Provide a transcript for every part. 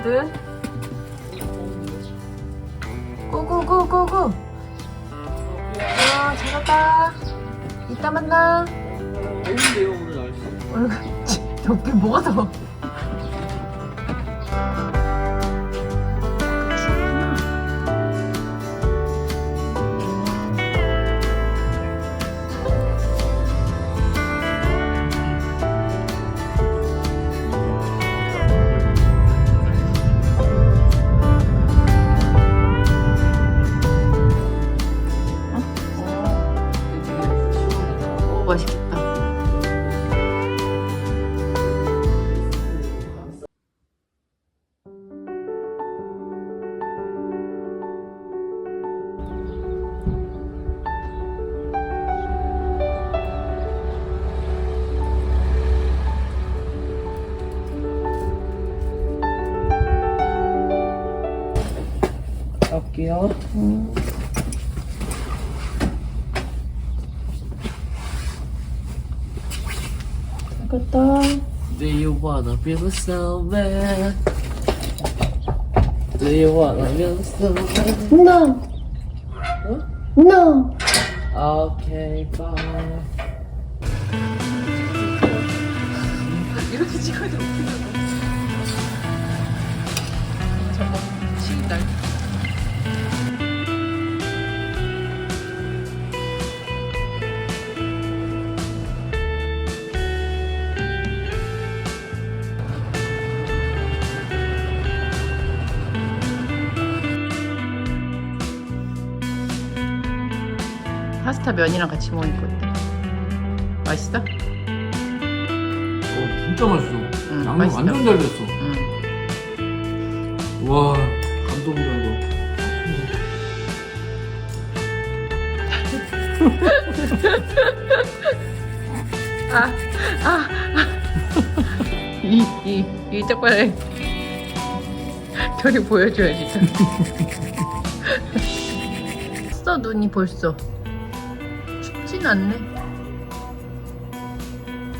춥거든. 고고고고고. 아 잘갔다. 이따 만나. 더운데요 오늘 날씨. 덥게 뭐가 더워? 갔다. Do you wanna be a snowman? Do you wanna be a snowman? No. No. Okay, bye. 이렇게 찍어야 돼. 잠깐 식은다. 파스타 면이랑 같이 먹으니까 어때? 맛있어? 어, 진짜 맛있어. 응, 양념 맛있어. 완전 잘 됐어. 응. 와, 감동이다, 이거. 이, 이, 이 짝발에 저리 보여줘야지. 써 눈이 벌써 춥진 않네.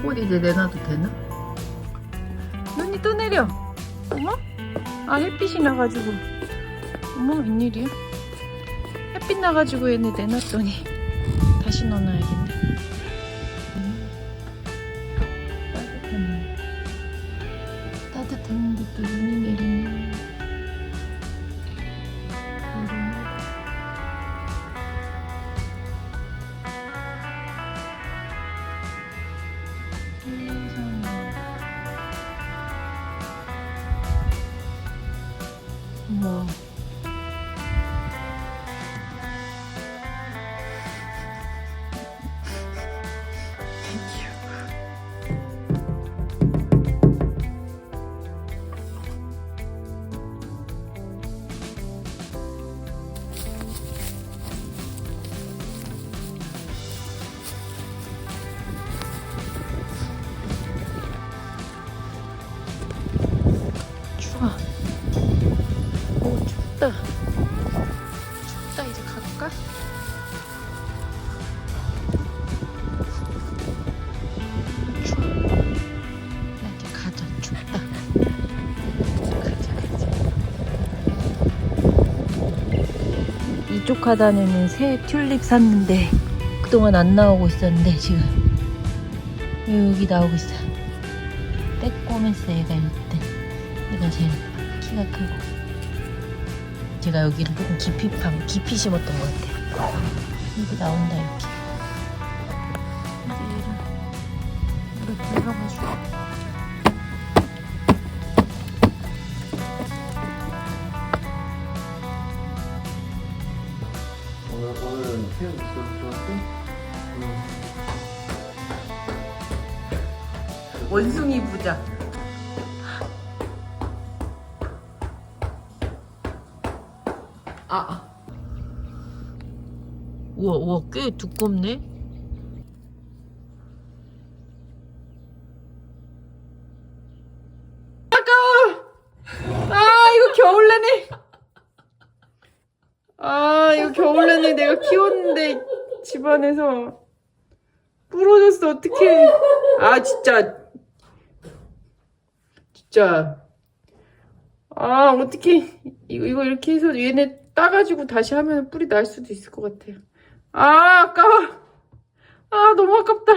옷 이제 내놔도 되나? 눈이 또 내려. 어머? 아 햇빛이 나가지고. 어머 웬일이야? 햇빛 나가지고 얘네 내놨더니 다시 넣어놔야겠네. 춥다. 춥다, 이제 갈까? 가자. 이쪽 하단에는 새 튤립 샀는데 그동안 안 나오고 있었는데 지금 여기 나오고 있어. 빼꼬면서 얘가 이때 얘가 제일 키가 크고 제가 여기를 조금 깊이 파 깊이 심었던 것 같아요. 여기 나온다 이렇게. 이제 얘를 물에 들어가가지고 오늘 오늘은 태연 좋았어? 원숭이 부자 아. 우와 우와 꽤 두껍네. 아까워 아 이거 겨울내네 아 이거 겨울내네 내가 키웠는데 집안에서 부러졌어. 어떡해. 아 진짜. 진짜. 아, 어떻게 이거 이거 이렇게 해서 얘네 따가지고 다시 하면 뿌리 날 수도 있을 것 같아요. 아, 아까워. 아, 너무 아깝다.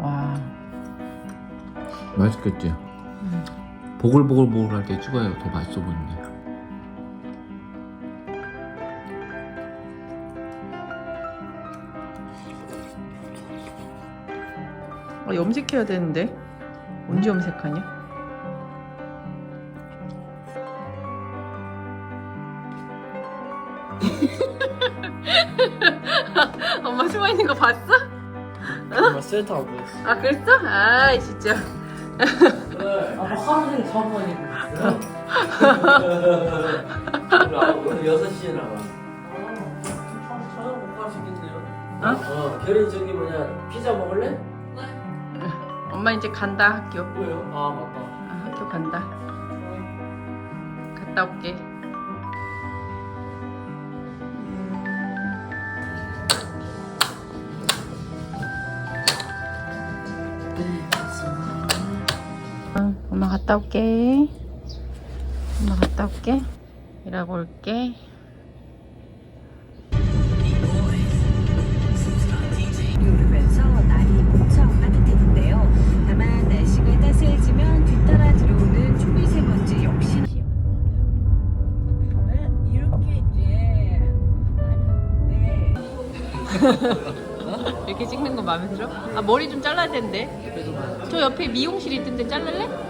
와. 맛있겠지? 보글보글보글 할 때 찍어야 더 맛있어 보이는데 아, 염색해야 되는데. 언제 염색하냐? 엄마 숨어 있는 거 봤어? 싫다고 그랬어. 아 그랬어? 아 진짜. 아뭐 하루 종일 사고만 있고 있어. 오늘 6시에 나가. 아, 저녁 못 가시겠네요. 어? 어, 결이 저기 뭐냐, 피자 먹을래? 엄마 이제 간다 학교. 뭐요? 아, 맞다. 아, 학교 간다. 갔다 올게. 갔다 올게. 엄마 갔다 올게. 일하고 올게. 오르면서 날이 무척 따뜻해진대요. 다만 날씨가 따스해지면 뒤따라 들어오는 초미세먼지 역시 이렇게 이제 네. 이렇게 찍는 거 마음에 들어? 아 머리 좀 잘라야 되는데. 저 옆에 미용실 있던데 잘랄래?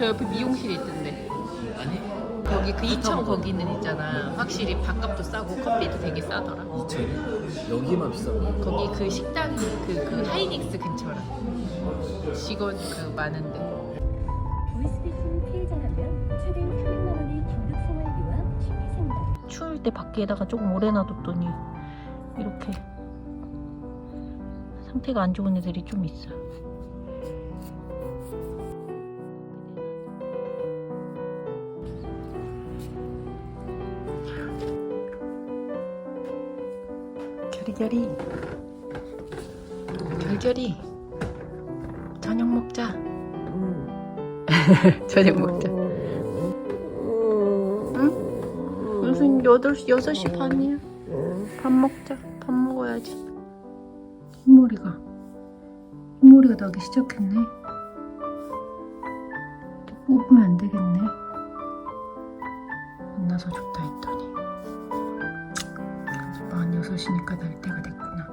저 옆에 미용실 있던데. 아니? 거기 그 2천 거기는 있잖아. 확실히 밥값도 싸고 커피도 되게 싸더라. 2천이? 여기만 비싼 거야. 거기 그 식당 그, 그 하이닉스 근처라. 직원 그 많은데. 보이스피싱 피해자라면 최대 300만 원의 긴급 생활비와 취미 상담 추울 때 밖에다가 조금 오래 놔뒀더니 이렇게 상태가 안 좋은 애들이 좀 있어. 결이결이 결결이 저녁 먹자. 저녁 먹자. 응? 무슨 8시, 6시 반이야. 밥 먹자. 밥 먹어야지. 흰머리가. 흰머리가 나기 시작했네. 뽑으면 안 되겠네. 안 나서 좋다 했더니. 만 6시니까 날 때가 됐구나.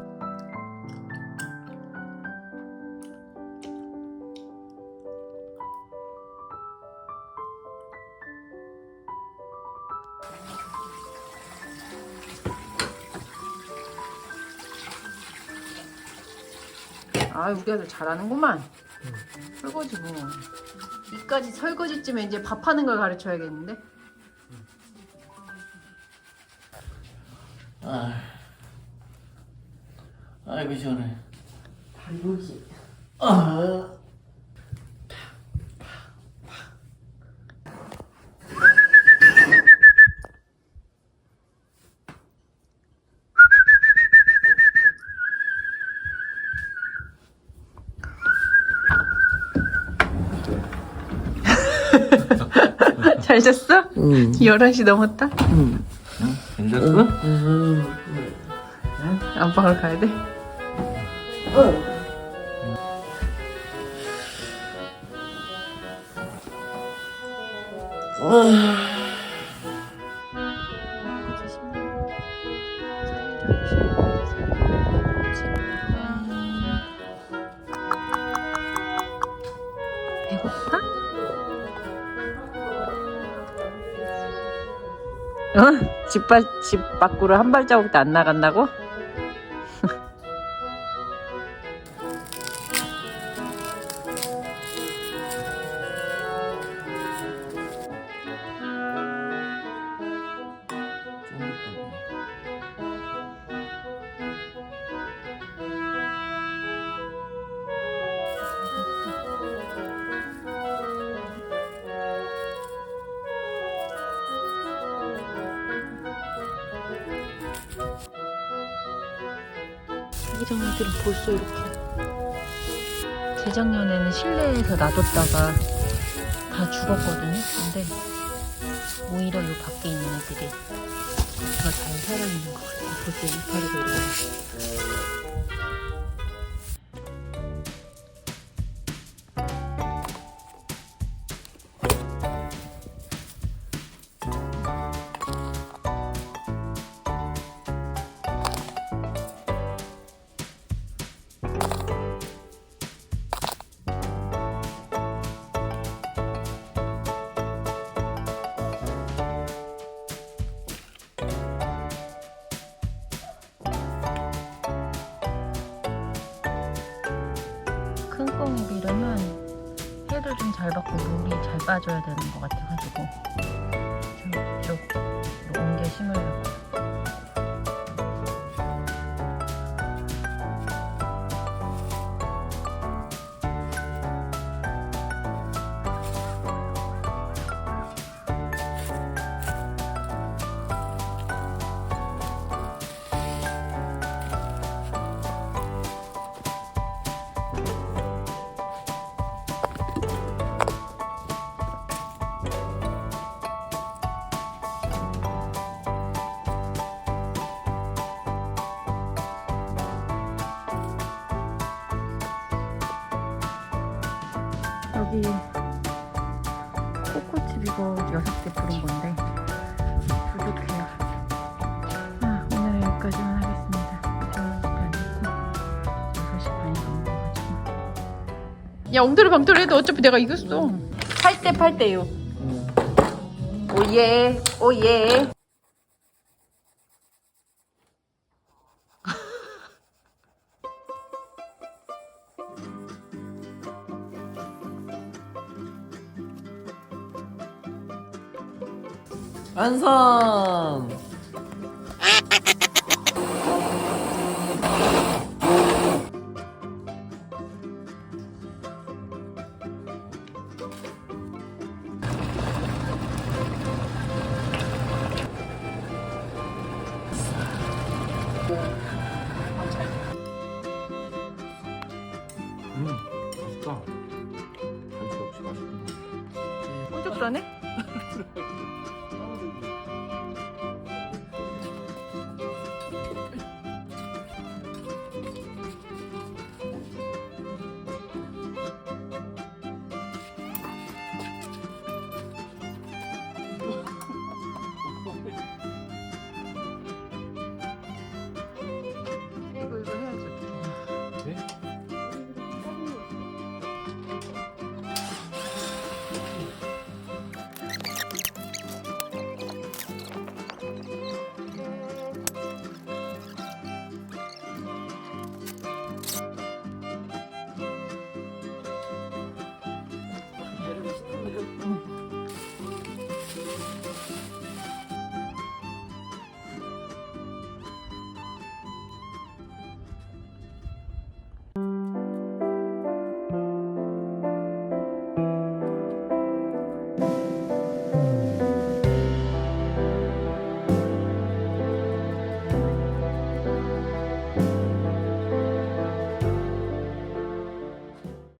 아 우리 아들 잘하는구만. 설거지 뭐. 이까지 설거지쯤에 이제 밥하는 걸 가르쳐야겠는데. 아, 아이고 시원해. 발목이. 아. 잘 잤어? 응. 11시 넘었다? 응. 괜찮어? 안방을 가야 돼? 배고 집, 밖, 집 밖으로 한 발자국도 안 나간다고? 애들은 벌써 이렇게. 재작년에는 실내에서 놔뒀다가 다 죽었거든요. 근데 오히려 이 밖에 있는 애들이 더 잘 살아있는 것 같아요. 벌써 이파리가 이렇게 빠져야 되는 것 같아가지고 여기 코코칩 이거 6개 부른 건데 부족해요. 아, 오늘은 여기까지만 하겠습니다. 저녁도 아니고 6시 반이 넘어가지고. 야 엉터리 방터리 해도 어차피 내가 이겼어. 8대 8대요. 오예 오예 완성!